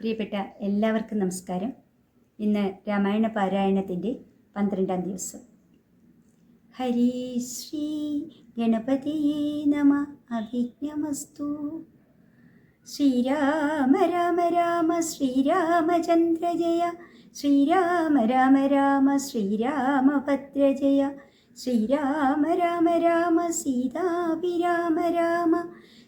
പ്രിയപ്പെട്ട എല്ലാവർക്കും നമസ്കാരം. ഇന്ന് രാമായണ പാരായണത്തിന്റെ പന്ത്രണ്ടാം ദിവസം. ഹരി ശ്രീ ഗണപതിയേ നമ അഭിജ്ഞമസ്തു ശ്രീരാമ രാമ രാമ ശ്രീരാമചന്ദ്ര ജയ. ശ്രീരാമ രാമ രാമ ശ്രീരാമഭദ്ര ജയ. ശ്രീരാമ രാമ രാമ സീതാഭിരാമ രാമ.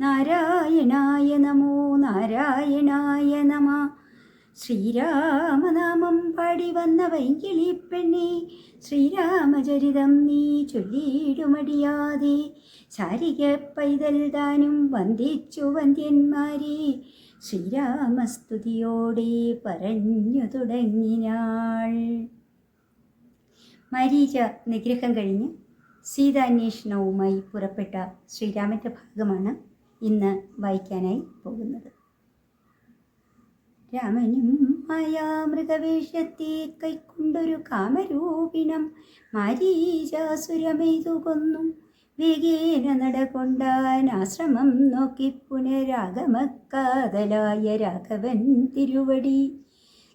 നാരായണായ നമോ നാരായണായ നമ. ശ്രീരാമനാമം പാടി വന്ന വൈകിളി പെണ്ണെ ശ്രീരാമചരിതം നീ ചൊല്ലിയിടുമടിയാതെ. ശാരിക പൈതൽ താനും വന്ദിച്ചു വന്ധ്യന്മാരെ ശ്രീരാമസ്തുതിയോടെ പറഞ്ഞു തുടങ്ങിനാൾ. മരീച നിഗ്രഹം കഴിഞ്ഞ് സീതാന്വേഷണവുമായി പുറപ്പെട്ട ശ്രീരാമന്റെ ഭാഗമാണ് ഇന്ന് വായിക്കാനായി പോകുന്നത്. രാമനും മായാമൃഗവേഷത്തെ കൈക്കൊണ്ടൊരു കാമരൂപിണം മാരീചാസുരമെയ്തു കൊന്നു വേഗേന നടകൊണ്ടാൻ ആശ്രമം നോക്കി പുനരാഗമക്കാതലായ രാഘവൻ തിരുവടി.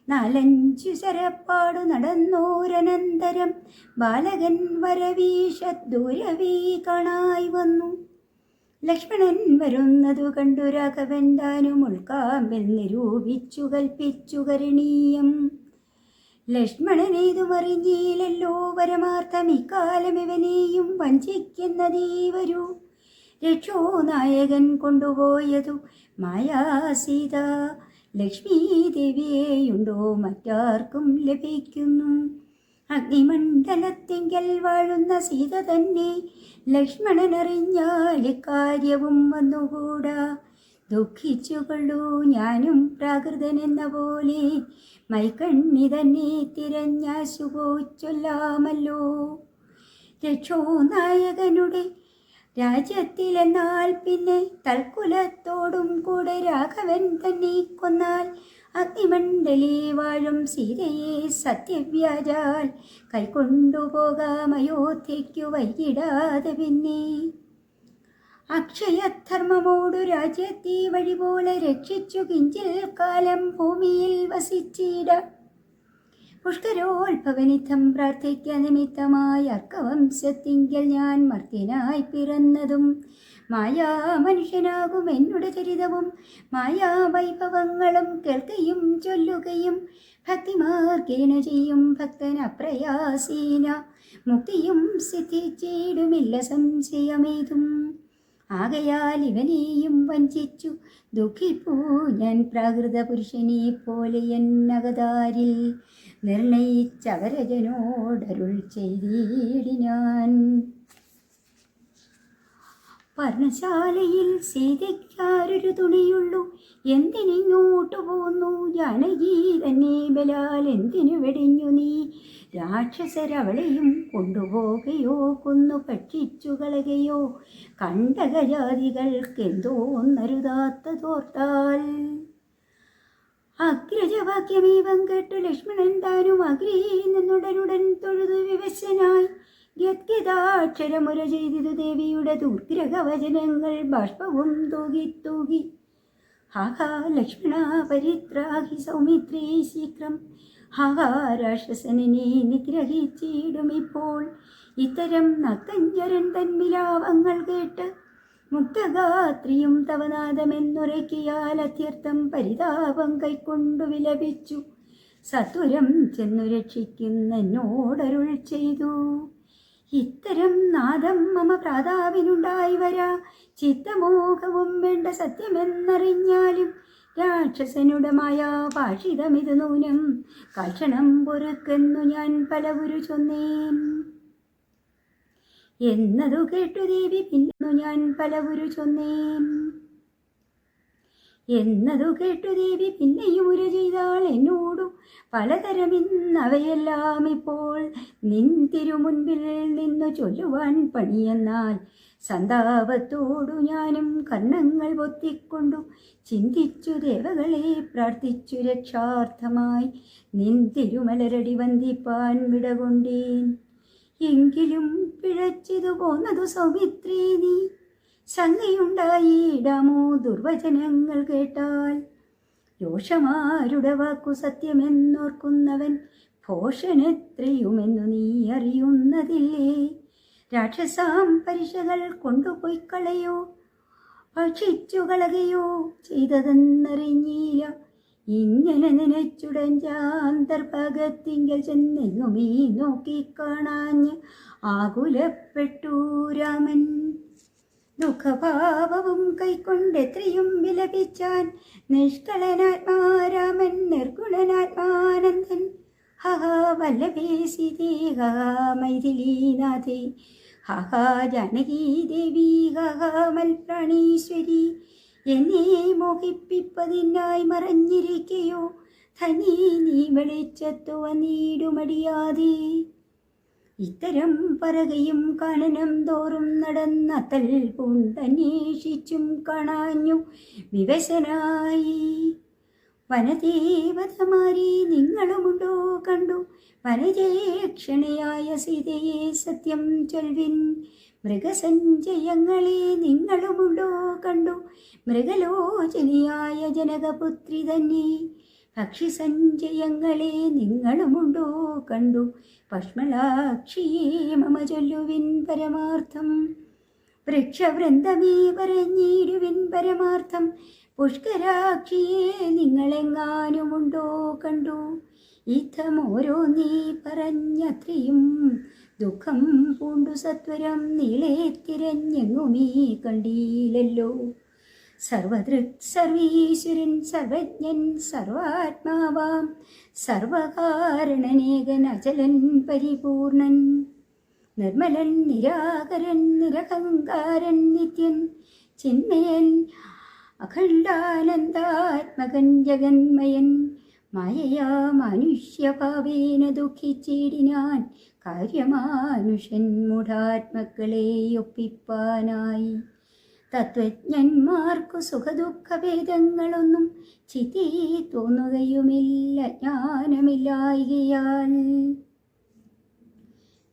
നാലഞ്ചു ശരപ്പാടു നടന്നോരനന്തരം ബാലകൻ വരവീഷ ദൂരവീ കാണായി വന്നു. ലക്ഷ്മണൻ വരുന്നതു കണ്ടു രാഘവൻ താനും ഉൾക്കാമ്പിൽ നിരൂപിച്ചു കൽപ്പിച്ചു കരണീയം. ലക്ഷ്മണനേതുമറിഞ്ഞീലല്ലോ പരമാർത്ഥം ഇക്കാലം ഇവനെയും വഞ്ചിക്കുന്നതീ വരൂ രക്ഷോ നായകൻ കൊണ്ടുപോയതു മായാസീത. ലക്ഷ്മീദേവിയെയുണ്ടോ മറ്റാർക്കും ലഭിക്കുന്നു. അഗ്നിമണ്ഡലത്തിങ്കൽ വാഴുന്ന സീത തന്നെ ലക്ഷ്മണനറിഞ്ഞാൽ കാര്യവും വന്നുകൂടാ. ദുഃഖിച്ചുകൊള്ളൂ ഞാനും പ്രാകൃതനെന്ന പോലെ. മൈക്കണ്ണി തന്നെ തിരഞ്ഞാശുപോ ചൊല്ലാമല്ലോ. രക്ഷോ നായകനുടെ രാജ്യത്തിലെന്നാൽ പിന്നെ തൽക്കുലത്തോടും കൂടെ രാഘവൻ തന്നെ കൊന്നാൽ അഗ്നിമണ്ഡലി വാഴും സീതയെ സത്യവ്യാജാൽ കൈക്കൊണ്ടുപോകാം അയോധ്യയ്ക്കു വൈകിടാതെ പിന്നെ. അക്ഷയധർമ്മമോടു രാജ്യത്തെ വഴി പോലെ രക്ഷിച്ചു കിഞ്ചിൽ കാലം ഭൂമിയിൽ വസിച്ചിട. പുഷ്കരോത്ഭവനിധം പ്രാർത്ഥിക്ക നിമിത്തമായി അർക്കവംശത്തിങ്കിൽ ഞാൻ മർത്യനായി പിറന്നതും മായാ മനുഷ്യനാകും എന്നുടെ ചരിതവും. മായാ വൈഭവങ്ങളും കേൾക്കുകയും ചൊല്ലുകയും ഭക്തിമാർഗേന ചെയ്യും ഭക്തൻ അപ്രയാസീന മുക്തിയും സിദ്ധിച്ചിടുമില്ല സംശയമേതും. ആകയാൽ ഇവനെയും വഞ്ചിച്ചു. ദുഃഖിപ്പൂ ഞാൻ പ്രാകൃത പുരുഷനെ പോലെ എന്നകതാരിൽ നിർണയിച്ചവരജനോടരുൾ ചെയ്തിടിനാൻ പർണശാലയിൽ സീതയ്ക്കാരൊരു തുണിയുള്ളൂ. എന്തിനിങ്ങോട്ടു പോന്നു? ജാനകി തന്നെ ബലാൽ എന്തിനു വെടിഞ്ഞു നീ? രാക്ഷസരവളെയും കൊണ്ടുപോകുകയോ കൊന്നു ഭക്ഷിച്ചു കളകയോ? കണ്ടകജാതികൾക്കെന്തോന്നരുതാത്ത തോർത്താൽ. അഗ്രജവാക്യമീവം കേട്ടു ലക്ഷ്മണൻ താനും അഗ്രേ നിന്നുടനുടൻ തൊഴുതു വിവശനായി. ഗദ്ഗദാക്ഷരമുര ചെയ്തിതു ദേവിയുടെ ദുർഗ്രഹവചനങ്ങൾ ബാഷ്പവും തൂകി തൂകി. ഹാഹാ ലക്ഷ്മണ പരിത്രാഹി സൗമിത്രീ ശീഘ്രം ഹാഹാ രാക്ഷസനെ നിഗ്രഹിച്ചിടുമിപ്പോൾ ഇത്തരം നക്തഞ്ചരൻ തന്മിലാവങ്ങൾ കേട്ട് മുക്തഗാത്രിയും തവനാദമെന്നുരക്കിയാൽ അത്യർത്ഥം പരിതാപം കൈക്കൊണ്ടു വിലപിച്ചു. സത്വരം ചെന്നു രക്ഷിക്കുന്നോടരുൾ ചെയ്തു. ഇത്തരം നാദം മമ പ്രാതാവിനുണ്ടായി വരാ. ചിത്തമോഹവും വേണ്ട സത്യമെന്നറിഞ്ഞാലും രാക്ഷസനുടമായ ഭാഷിതമിത് നൂനം. കഷണം പൊറുക്കെന്നു ഞാൻ പലവുരു ചൊന്നേൻ. എന്നതു കേട്ടു ദേവി പിന്നു ഞാൻ പലവുരു ചൊന്നേൻ. എന്നതു കേട്ടു ദേവി പിന്നെയും ഒരു ചെയ്താൾ എന്നോടും പലതരം ഇന്നവയെല്ലാം ഇപ്പോൾ നിൻ തിരുമുൻപിൽ നിന്നു ചൊല്ലുവാൻ പണിയെന്നാൽ സന്താപത്തോടു ഞാനും കർണങ്ങൾ പൊത്തിക്കൊണ്ടു ചിന്തിച്ചു ദേവകളെ പ്രാർത്ഥിച്ചു രക്ഷാർത്ഥമായി നിൻ തിരുമലരടി വന്ദിപ്പാൻ വിടകൊണ്ടേൻ. എങ്കിലും പിഴച്ചിതു പോന്നതു സൗമിത്രീ നീ സംഗയുണ്ടായിടാമോ ദുർവചനങ്ങൾ കേട്ടാൽ. രോഷമാരുടെ വാക്കു സത്യമെന്നോർക്കുന്നവൻ ഭോഷനെത്രയുമെന്നു നീ അറിയുന്നതില്ലേ രാക്ഷസാം പരിശകൾ കൊണ്ടുപോയി കളയോ? ഭക്ഷിച്ചു കളകയോ? ചെയ്തതെന്നറിഞ്ഞില്ല. ഇങ്ങനെ നനച്ചുടഞ്ചാന്തർഭാഗത്തിങ്കൽ ചെന്നെങ്ങുമീ നോക്കിക്കാണാഞ്ഞ് ആകുലപ്പെട്ടു രാമൻ. ദുഃഖഭാവവും കൈക്കൊണ്ടെത്രയും വിലപിച്ചാൻ നിഷ്കളനാത്മാരാമൻ നിർഗുണനാത്മാനന്ദൻ. ഹഹ ഹഹ ജാനകീ ദേവി ഹഹ എന്നെ മോഹിപ്പിപ്പതിനായി മറഞ്ഞിരിക്കയോ? ധനി നീ വെളിച്ചത്തുവ വന്നീടുമടിയാതെ. ഇത്തരം പറകയും കാണനം തോറും നടന്നത്തൽ പൂണ്ടന്വേഷിച്ചും കാണാഞ്ഞു വിവശനായി. വനദേവതമാരി നിങ്ങളുമുണ്ടോ കണ്ടു? വനജേക്ഷണയായ സീതയെ സത്യം ചൊൽവിൻ. മൃഗസഞ്ചയങ്ങളെ നിങ്ങളുമുണ്ടോ കണ്ടു? മൃഗലോചനിയായ ജനകപുത്രി തന്നെ പക്ഷിസഞ്ചയങ്ങളെ നിങ്ങളുമുണ്ടോ കണ്ടു? പഷ്മളാക്ഷിയെ മമ ചൊല്ലുവിൻ പരമാർത്ഥം. വൃക്ഷവൃന്ദമേ പറഞ്ഞിടുവിൻ പരമാർത്ഥം. പുഷ്കരാക്ഷിയെ നിങ്ങളെങ്ങാനുമുണ്ടോ കണ്ടു? ഇത്തം ഓരോ നീ പറഞ്ഞത്രയും ദുഃഖം പൂണ്ടു സത്വരം നീളെ തിരഞ്ഞെങ്ങുമീ കണ്ടീലല്ലോ സർവദൃക് സർവീശ്വരൻ സർവജ്ഞൻ സർവാത്മാവാം സർവകാരണനേകൻ അചലൻ പരിപൂർണൻ നിർമ്മലൻ നിരാകരൻ നിരഹങ്കാരൻ നിത്യൻ ചിന്മയൻ അഖണ്ഡാനന്ദാത്മകൻ ജഗന്മയൻ മായയാ മനുഷ്യഭാവേന ദുഃഖിച്ചിടിനാൻ കാര്യമാനുഷൻ മുഢാത്മക്കളെ ഒപ്പിപ്പാനായി. തത്വജ്ഞന്മാർക്കു സുഖദുഃഖഭേദങ്ങളൊന്നും ചിതി തോന്നുകയുമില്ല ജ്ഞാനമില്ലായികയാൽ.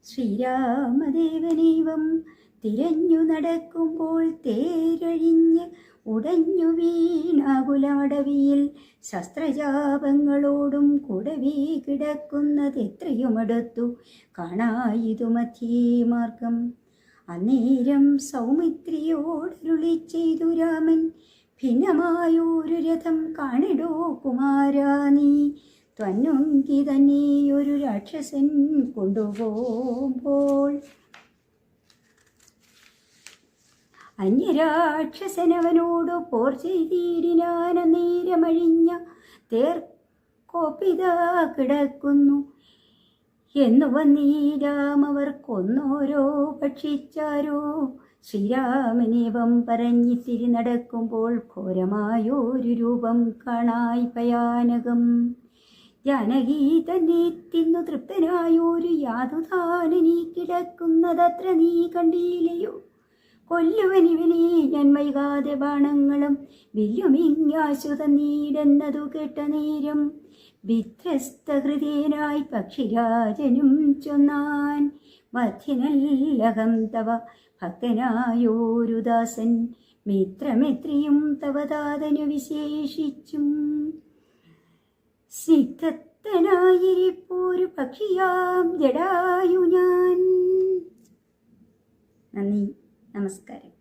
ശ്രീരാമദേവനൈവം തിരഞ്ഞു നടക്കുമ്പോൾ തേരഴിഞ്ഞ് ഉടഞ്ഞു വീണാകുലമടവിയിൽ ശസ്ത്രജാപങ്ങളോടും കുടവി കിടക്കുന്നത് എത്രയുമടുത്തു. കാണായിതു മധ്യേ മാർഗം. അന്നേരം സൗമിത്രിയോടരുളി ചെയ്തു രാമൻ. ഭിന്നമായൊരു രഥം കാണിടോ കുമാരാ നീ ത്വന്നുങ്കി തന്നെ ഒരു രാക്ഷസൻ കൊണ്ടുപോകുമ്പോൾ. അന്യരാക്ഷസനവനോട് പോർ ചെയ്തിടിനാന നേരമഴിഞ്ഞ തേർ കോപ്പിത കിടക്കുന്നു. എന്നു വന്നീരാം അവർ കൊന്നോരോ ഭക്ഷിച്ചാരോ ശ്രീരാമനേവം പറഞ്ഞിത്തിരി നടക്കുമ്പോൾ ഘോരമായൊരു രൂപം കാണായി ഭയാനകം. ജാനകി തന്നെ തിന്നു തൃപ്തനായൊരു യാതുതാനനീ കിടക്കുന്നതത്ര നീ കണ്ടീലയോ കൊല്ലുവനിവനെ ഞാൻ വൈകാതെ ബാണങ്ങളും വില്ലുമിങ്ങാശു തന്നീടെന്നതു കേട്ട നേരം വിധ്വസ്തഹൃദയനായി പക്ഷിരാജനും ചൊന്നാൻ മധ്യനല്ലഹം തവ ഭക്തനായോരുദാസൻ മിത്രമിത്രിയും തവ താതനു വിശേഷിച്ചും. സിദ്ധത്തനായിരിപ്പോരു പക്ഷിയാം ജടായു ഞാൻ. നന്ദി നമസ്കാരം.